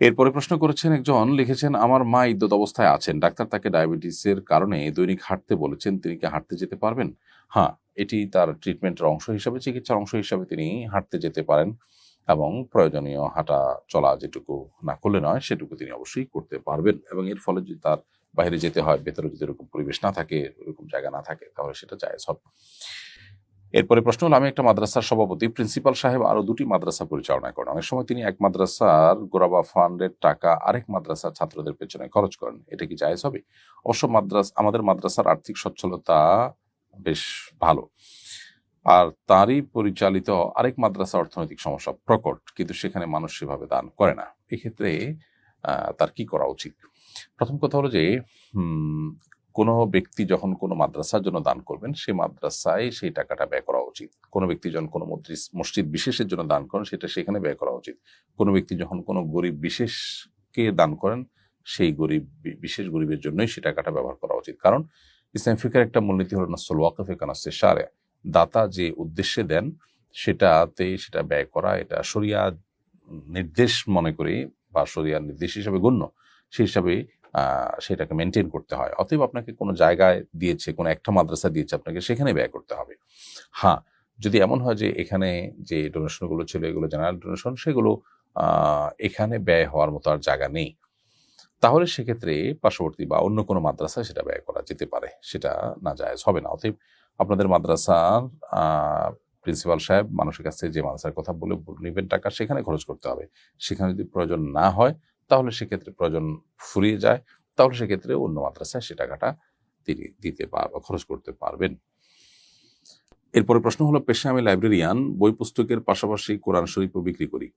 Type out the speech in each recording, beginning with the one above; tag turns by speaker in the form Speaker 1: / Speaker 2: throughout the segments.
Speaker 1: এরপরে প্রশ্ন করেছেন একজন, লিখেছেন, আমার মা ইদ্যত অবস্থায় আছেন। ডাক্তার তাকে ডায়াবেটিসের কারণে দৈনিক হাঁটতে বলেছেন, তিনি কি হাঁটতে যেতে পারবেন? হ্যাঁ এটি তার ট্রিটমেন্টের অংশ হিসাবে, চিকিৎসার অংশ হিসাবে তিনি হাঁটতে যেতে পারেন এবং প্রয়োজনীয় হাঁটা চলা যেটুকু না করলে নয়, সেটুকু তিনি অবশ্যই করতে পারবেন। এবং এর ফলে যদি তার বাইরে যেতে হয়, ভেতরে যদি এরকম পরিবেশ না থাকে এরকম জায়গা না থাকে, তাহলে সেটা জায়েজ হবে। এরপরে প্রশ্ন হলো, আমি একটা মাদ্রাসার সভাপতি, প্রিন্সিপাল সাহেব আরও দুটি মাদ্রাসা পরিচালনা করেন। অনেক সময় তিনি এক মাদ্রাসার গোরাবা ফান্ডের টাকা আরেক মাদ্রাসার ছাত্রদের পেছনে খরচ করেন। এটা কি জায়েজ হবে? অবশ্য মাদ্রাস, আমাদের মাদ্রাসার আর্থিক সচ্ছলতা বেশ ভালো। আর তারই পরিচালিত আরেক মাদ্রাসা অর্থনৈতিক সমস্যা প্রকট, কিন্তু সেখানে মানুষ সেভাবে দান করে না। এক্ষেত্রে তার কি করা উচিত? প্রথম কথা হলো যে কোনো ব্যক্তি যখন কোনো মাদ্রাসার জন্য দান করবেন সেই মাদ্রাসায় সেই টাকাটা ব্যয় করা উচিত। কোনো ব্যক্তি যখন কোনো মসজিদ বিশেষের জন্য দান করেন, সেটা সেখানে ব্যয় করা উচিত। কোনো ব্যক্তি যখন কোনো গরিব বিশেষকে দান করেন, সেই গরিব বিশেষ গরিবের জন্যই সেই টাকাটা ব্যবহার করা উচিত। কারণ ইসলাম ফিকার একটা মূলনীতি হলো নাসল ওয়াকফে কানাসে সারে দাতা যে উদ্দেশ্যে দেন, সেটাতে সেটা ব্যয় করা, এটা শরিয়া নির্দেশ মনে করি বা শরিয়ার নির্দেশ হিসাবে গণ্য। সেই হিসাবে সেটাকে মেনটেন করতে হয়। অতএব আপনাকে কোনো জায়গায় দিয়েছে, কোনো একটা মাদ্রাসা দিয়েছে আপনাকে, সেখানে ব্যয় করতে হবে। হ্যাঁ যদি এমন হয় যে এখানে যে ডোনেশনগুলো ছিল, এগুলো জেনারেল ডোনেশন সেগুলো এখানে ব্যয় হওয়ার মতো আর জায়গা নেই। তাহলে সেক্ষেত্রে পার্শ্ববর্তী বা অন্য কোনো মাদ্রাসায় সেটা ব্যয় করা যেতে পারে। সেটা না জায়েজ হবে না। অতএব আপনাদের মাদ্রাসার প্রিন্সিপাল সাহেব মানুষের কাছে যে মাদ্রাসার কথা বলে নেবেন টাকা, সেখানে খরচ করতে হবে। সেখানে যদি প্রয়োজন না হয় তাহলে সেক্ষেত্রে প্রয়োজন ফুরিয়ে যায়, তাহলে সেক্ষেত্রে অন্য মাদ্রাসায় সে টাকাটা তিনি দিতে পার বা খরচ করতে পারবেন। এরপরে প্রশ্ন হলো, পেশা আমি লাইব্রেরিয়ান, বই পুস্তকের পাশাপাশি কোরআন শরীফও বিক্রি করি।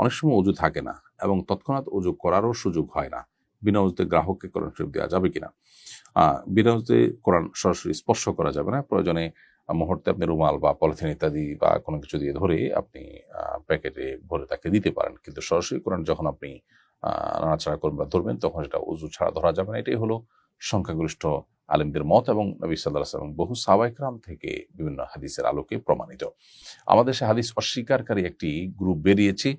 Speaker 1: অনেক সময় অজু থাকে না এবং তৎক্ষণাৎ অজু করারও সুযোগ হয় না। বিনা অজুতে গ্রাহককে কোরআন শরীফ দেওয়া যাবে কিনা? বিনা অজুতে কোরআন সরাসরি স্পর্শ করা যাবে না। প্রয়োজনে মুহূর্তে আপনি রুমাল বা পলিথিন ইত্যাদি বা কোনো কিছু দিয়ে ধরে আপনি প্যাকেটে ভরে তাকে দিতে পারেন। কিন্তু সরাসরি কোরআন যখন আপনি নাড়াচাড়া করবেন বা ধরবেন, তখন সেটা উজু ছাড়া ধরা যাবে না। এটাই হলো সংখ্যাগরিষ্ঠ আলেমদের মত এবং নবী সাল্লাহ সাল্লাম বহু সাবাইকরাম থেকে বিভিন্ন হাদিসের আলোকে প্রমাণিত। আমাদের সে হাদিস অস্বীকারী একটি গ্রুপ বেরিয়েছে,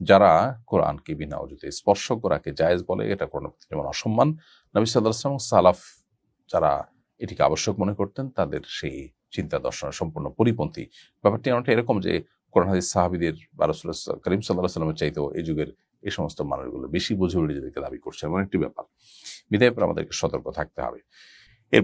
Speaker 1: যারা কোরআনকে বিনা অজুতে স্পর্শ করাকে জায়েজ বলে, এটা কোরআন যেমন অসম্মান। নবী সাল্লাহ সাল্লাম সালাফ যারা এটিকে আবশ্যক মনে করতেন, তাদের সেই চিন্তা দর্শনের সম্পূর্ণ পরিপন্থী। ব্যাপারটি অনেকটা এরকম যে, কোরআন হাদিস সাহাবিদের বা রসুল্লাহ করিম সাল্লাহ সাল্লামের চাইতেও এই যুগের এই সমস্ত মানুষগুলো বেশি বোঝে নিজেদেরকে দাবি করছে এমন একটি ব্যাপার। বিধায় আমাদেরকে সতর্ক থাকতে হবে।